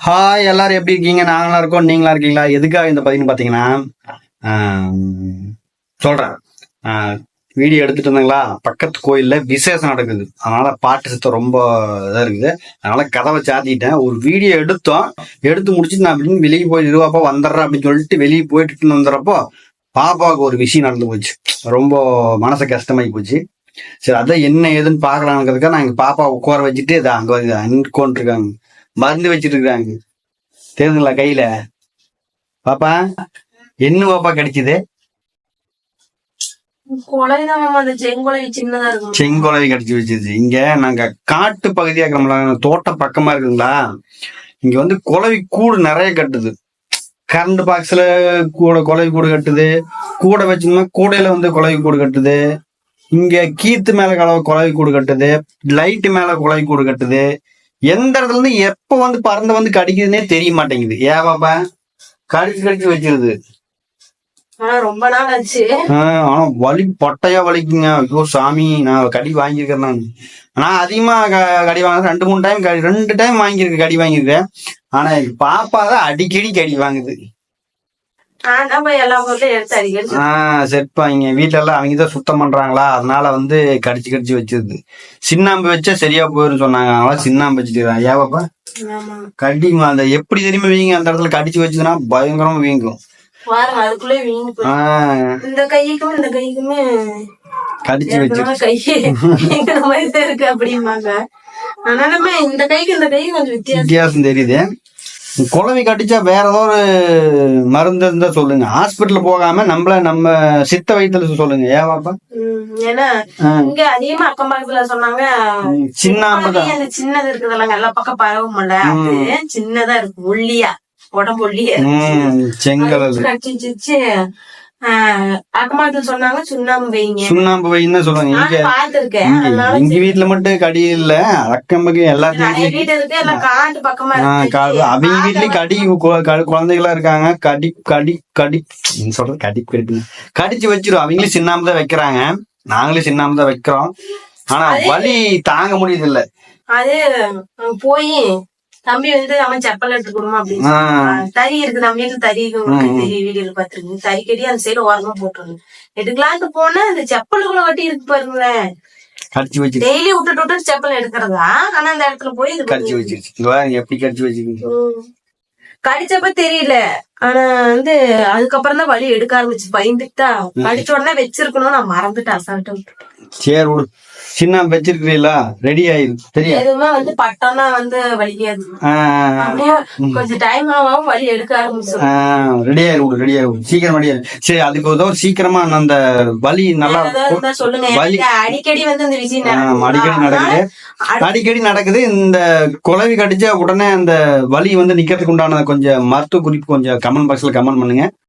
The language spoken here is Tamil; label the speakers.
Speaker 1: ஹாய் எல்லாரும் எப்படி இருக்கீங்க? நாங்களா இருக்கோம். நீங்களா இருக்கீங்களா? எதுக்காக இந்த பதிவுன்னு பார்த்தீங்கன்னா ஆம், சொல்றேன். வீடியோ எடுத்துட்டு இருந்தாங்களா பக்கத்து கோயில்ல விசேஷம் நடக்குது. அதனால பாட்டு சத்தம் ரொம்ப இதா இருக்குது. அதனால கதவை சாத்திட்டேன். ஒரு வீடியோ எடுத்தோம். எடுத்து முடிச்சுட்டு நான் அப்படின்னு வெளியே போய் இருவாப்பா வந்துடுறேன் அப்படின்னு சொல்லிட்டு வெளியே போயிட்டு வந்துடுறப்போ பாப்பாவுக்கு ஒரு விஷயம் நடந்து போச்சு. ரொம்ப மனசு கஷ்டமாயி போச்சு. சரி அதான் என்ன ஏதுன்னு பார்க்கலாங்கிறதுக்காக நான் எங்கள் பாப்பா உட்கார வச்சுட்டு இதை அங்க வந்து இருக்காங்க. மருந்து வச்சிட்டு இருக்காங்க தெரியுதுங்களா கையில? பாப்பா என்ன பாப்பா கிடைச்சது?
Speaker 2: செங்கொலை
Speaker 1: கிடைச்சி வச்சிருச்சு. இங்க நாங்க காட்டு பகுதியா இருக்கிறோம்ல தோட்டம் பக்கமா இருக்குங்களா? இங்க வந்து குளவி கூடு நிறைய கட்டுது. கரண்ட் பாக்ஸ்ல கூட குளவி கூடு கட்டுது. கூடை வச்சோம்னா கூடையில வந்து குளவி கூடு கட்டுது. இங்க கீத்து மேல கலவை குளவி கூடு கட்டுது. லைட் மேல குளவி கூடு கட்டுது. எந்த இடத்துல இருந்து எப்ப வந்து பறந்து வந்து கடிக்குதுன்னே தெரிய மாட்டேங்குது. ஏன் பாப்பா? கடிச்சு கடிச்சு வச்சிருது.
Speaker 2: ஆனா ரொம்ப நாள் ஆச்சு.
Speaker 1: ஆனா வலி பட்டையா வலிக்குங்க. ஐயோ சாமி நான் கடி வாங்கியிருக்கேன் நான். நான் அதிகமா கடி வாங்க ரெண்டு மூணு டைம் கடி ரெண்டு டைம் வாங்கியிருக்கேன் கடி வாங்கியிருக்கேன். ஆனா பாப்பா தான் அடிக்கடி கடி வாங்குது. செட்பாங்க வீட்டுல எல்லாம் அவங்க தான் சுத்தம் பண்றாங்களா? அதனால வந்து கடிச்சு கடிச்சு வச்சிருது சின்னாம்பு வச்சா சரியா போயிரும் சொன்னாங்க. அதனால சின்னாம்பு வச்சுட்டு ஏன் பாப்பா.
Speaker 2: ஆமா.
Speaker 1: கடி அந்த எப்படி தெரியுமா வீங்க? அந்த இடத்துல கடிச்சு வச்சதுன்னா பயங்கரமா வீங்கும்.
Speaker 2: இந்த கைக்கும் இந்த கைக்குமே
Speaker 1: கடிச்சு வச்சு.
Speaker 2: இருக்கு அப்படிம்பாங்க. ஆனாலுமே இந்த கைக்கு இந்த கைக்கு கொஞ்சம் வித்தியாசம்
Speaker 1: தெரியுது. குழவி கடிச்சா வேற ஏதோ ஒரு மருந்து இருந்தா சொல்லுங்க. ஹாஸ்பிட்டல் போகாம நம்மள நம்ம சித்த வைத்தியத்துல சொல்லுங்க. ஏன் பாப்பா?
Speaker 2: ஏன்னா. இங்க அதிகமா அக்கம் பக்கத்துல சொன்னாங்க
Speaker 1: ம், சின்ன ஆம்பதான்
Speaker 2: அந்த சின்னது இருக்குதுல்லங்க எல்லா பக்கம் பரவும்ல அது சின்னதா இருக்கு ஒல்லியா உடம்பு ஒல்லியா
Speaker 1: செங்கல்
Speaker 2: கடிச்சிச்சு அக்கமாத்துல சொன்னாங்க சுண்ணாம்பு வைங்க.
Speaker 1: சுண்ணாம்பு வைன்னு சொல்லுவாங்க இங்க எங்க வீட்டுல மட்டும் கடி இல்ல. அக்கம் பக்கம் எல்லாத்தையும்
Speaker 2: காட்டு பக்கமா
Speaker 1: அவங்க வீட்லயும் கடி குழந்தைகளா இருக்காங்க. கடி கடி கடி. சொல்றது கடி கடி. கடிச்சு வச்சிரும். அவங்களும் சின்னாம தான் வைக்கிறாங்க. நாங்களும் சின்னாம தான் வைக்கிறோம். ஆனா வலி தாங்க முடியுது இல்ல
Speaker 2: அது போய் தம்பி வந்து அவன் செப்பல் எடுத்து கொடுமா அப்படின்னு. தறி இருக்கு நம்ம வீட்டுல தறி இருக்கு வீடியோல பாத்துருக்கு தறி கடி அந்த சைடு ஓரமா போட்டுருங்க. எடுக்கலான்ட்டு போனா அந்த செப்பலுக்குள்ள வட்டி இருக்கு பாருங்களேன்.
Speaker 1: கடிச்சு
Speaker 2: டெய்லி விட்டுட்டு விட்டு செப்பல் எடுக்கிறதா? ஆனா அந்த இடத்துல போய் இது
Speaker 1: கடிச்சு வச்சிருச்சு. இங்க பாருங்க எப்படி கடிச்சு வச்சிருக்கு
Speaker 2: ம். கடிச்சப்ப தெரியல. ஆனா வந்து அதுக்கப்புறம் தான் வலி எடுக்க ஆரம்பிச்சு. பயந்துட்டா கடிச்ச உடனே வச்சிருக்கணும் நான் மறந்துட்டேன் அசால்ட்டு.
Speaker 1: சரி சின்ன வச்சிருக்கிறீங்களா ரெடி ஆயிரு சரியா
Speaker 2: எதுவுமே வந்து பட்டம்னா வந்து வலிக்காது. கொஞ்சம் டைம் ஆகும் வலி எடுக்க ஆரம்பிச்சிடும்
Speaker 1: ரெடி ஆயிரு விடு ரெடி ஆயிரு. சீக்கிரம் ரெடி சரி அதுக்கு ஏதோ சீக்கிரமா அந்த வலி நல்லா
Speaker 2: சொல்லுங்க. அடிக்கடி வந்து இந்த விஷயம்
Speaker 1: அடிக்கடி நடக்குது.
Speaker 2: நடக்குது
Speaker 1: அடிக்கடி நடக்குது. இந்த குழவி கடிச்சா உடனே அந்த வலி வந்து நிக்கிறதுக்கு உண்டான கொஞ்சம் மருத்துவ குறிப்பு கொஞ்சம் கமெண்ட் பாக்ஸ்ல கமெண்ட் பண்ணுங்க.